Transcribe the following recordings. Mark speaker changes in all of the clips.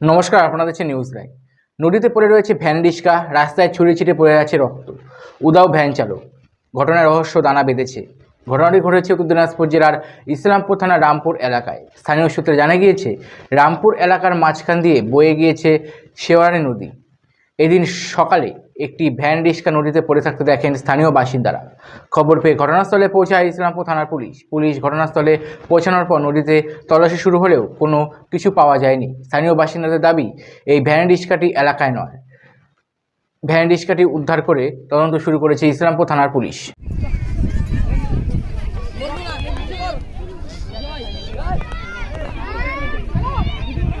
Speaker 1: নমস্কার, আপনাদের হচ্ছে নিউজ রায় নদীতে পড়ে রয়েছে ভ্যান রিস্কা রাস্তায় ছড়িয়ে ছিটে পড়ে আছে রক্ত। উদাও ভ্যান চালক। ঘটনার রহস্য দানা বেঁধেছে। ঘটনাটি ঘটেছে উত্তর দিনাজপুর জেলার ইসলামপুর থানা রামপুর এলাকায়। স্থানীয় সূত্রে জানা গিয়েছে, রামপুর এলাকার মাঝখান দিয়ে বয়ে গিয়েছে শেওয়ারানি নদী। এদিন সকালে একটি ভ্যান রিক্সা নদীতে পড়ে থাকতে দেখেন স্থানীয় বাসিন্দারা। খবর পেয়ে ঘটনাস্থলে পৌঁছায় ইসলামপুর থানার পুলিশ। পুলিশ ঘটনাস্থলে পৌঁছানোর পর নদীতে তল্লাশি শুরু হলেও কোনো কিছু পাওয়া যায়নি। স্থানীয় বাসিন্দাদের দাবি, এই ভ্যান রিক্সাটি এলাকায় নয়। ভ্যান রিক্সাটি উদ্ধার করে তদন্ত শুরু করেছে ইসলামপুর থানার পুলিশ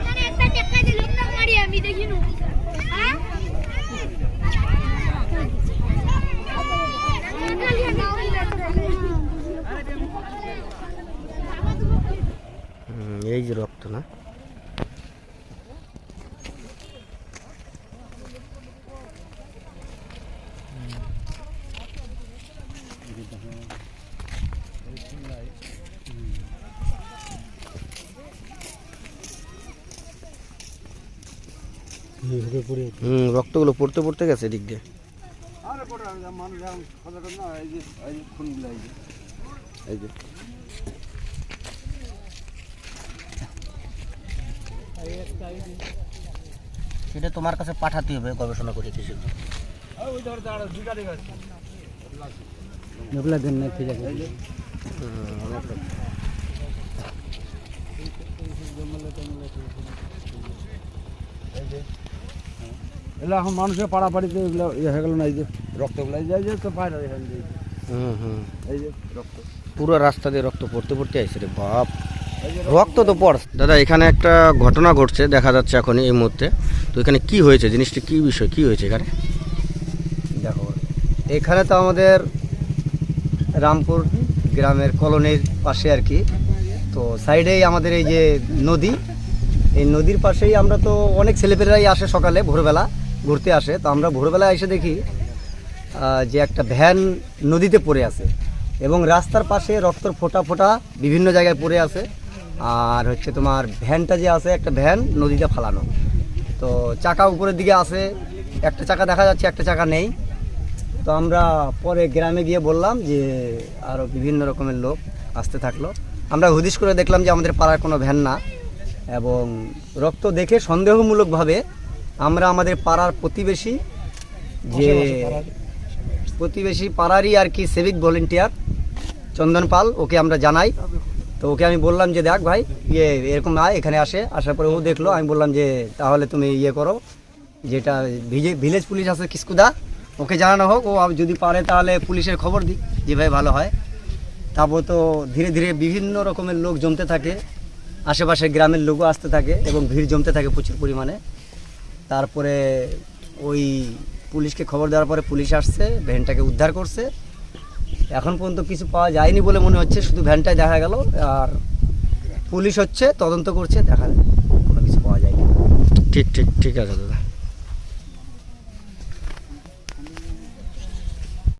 Speaker 2: মানে একটা টেক্কা দিয়ে লোকটা মারি আমি দেখিনু হ্যাঁ
Speaker 3: হুম, এই যে রক্ত না? হুম রক্তগুলো পড়তে পড়তে গেছে দিক দিয়ে। এই যে। সেটা তোমার কাছে পাঠাতে হবে গবেষণা করে কিছু।
Speaker 4: এগুলা দেন না ঠিক আছে। এগুলো এখন মানুষের পাড়াপাড়িতে এগুলো ইয়ে হয়ে গেল না এই যে রক্তগুলো এই যে- তো দিয়ে।
Speaker 3: হুম হুম।
Speaker 4: এই যে রক্ত।
Speaker 3: পুরো রাস্তা দিয়ে রক্ত পড়তে পড়তে আইছে রে বাপ। রক্ত তো পড় দাদা এখানে একটা ঘটনা ঘটছে দেখা যাচ্ছে এখন এই মুহূর্তে। তো এখানে কি হয়েছে? জিনিসটা কি বিষয়? কি হয়েছে এখানে?
Speaker 5: দেখো এখানে তো আমাদের রামপুর গ্রামের কলোনির পাশে আর কি। তো সাইডেই আমাদের এই যে নদী এই নদীর পাশেই আমরা তো অনেক ছেলেপেলেরাই আসে সকালে ভোরবেলা ঘুরতে আসে। তো আমরা ভোরবেলা এসে দেখি যে একটা ভ্যান নদীতে পড়ে আছে এবং রাস্তার পাশে রক্তর ফোটা ফোটা বিভিন্ন জায়গায় পড়ে আছে। আর হচ্ছে তোমার ভ্যানটা যে আছে একটা ভ্যান নদীতে ফালানো। তো চাকা উপরের দিকে আছে একটা চাকা দেখা যাচ্ছে একটা চাকা নেই। তো আমরা পরে গ্রামে গিয়ে বললাম যে আরও বিভিন্ন রকমের লোক আসতে থাকল। আমরা হুদিশ করে দেখলাম যে আমাদের পাড়ার কোনো ভ্যান না। এবং রক্ত দেখে সন্দেহমূলকভাবে আমরা আমাদের পাড়ার প্রতিবেশী যে প্রতিবেশী পাড়ারই আর কি সিভিক ভলেন্টিয়ার চন্দন পাল ওকে আমরা জানাই। তো ওকে আমি বললাম যে, দেখ ভাই ইয়ে এরকম আয়, এখানে আসে। আসার পরে ও দেখল, আমি বললাম যে, তাহলে তুমি ইয়ে করো, যেটা ভিজে- ভিলেজ পুলিশ আছে কিস্কুদা, ওকে জানানো হোক, ও যদি পারে তাহলে পুলিশের খবর দিই যে ভাই ভালো হয়। তারপর তো ধীরে ধীরে বিভিন্ন রকমের লোক জমতে থাকে আশেপাশে গ্রামের লোকও আসতে থাকে এবং ভিড় জমতে থাকে প্রচুর পরিমাণে। তারপরে ওই পুলিশকে খবর দেওয়ার পরে পুলিশ আসছে, ভ্যানটাকে উদ্ধার করছে এখন পর্যন্ত কিছু পাওয়া যায়নি বলে মনে হচ্ছে, শুধু ভ্যানটাই দেখা গেল আর পুলিশ হচ্ছে, তদন্ত করছে, দেখা কোনো কিছু পাওয়া যায়নি
Speaker 3: ঠিক ঠিক ঠিক আছে দাদা।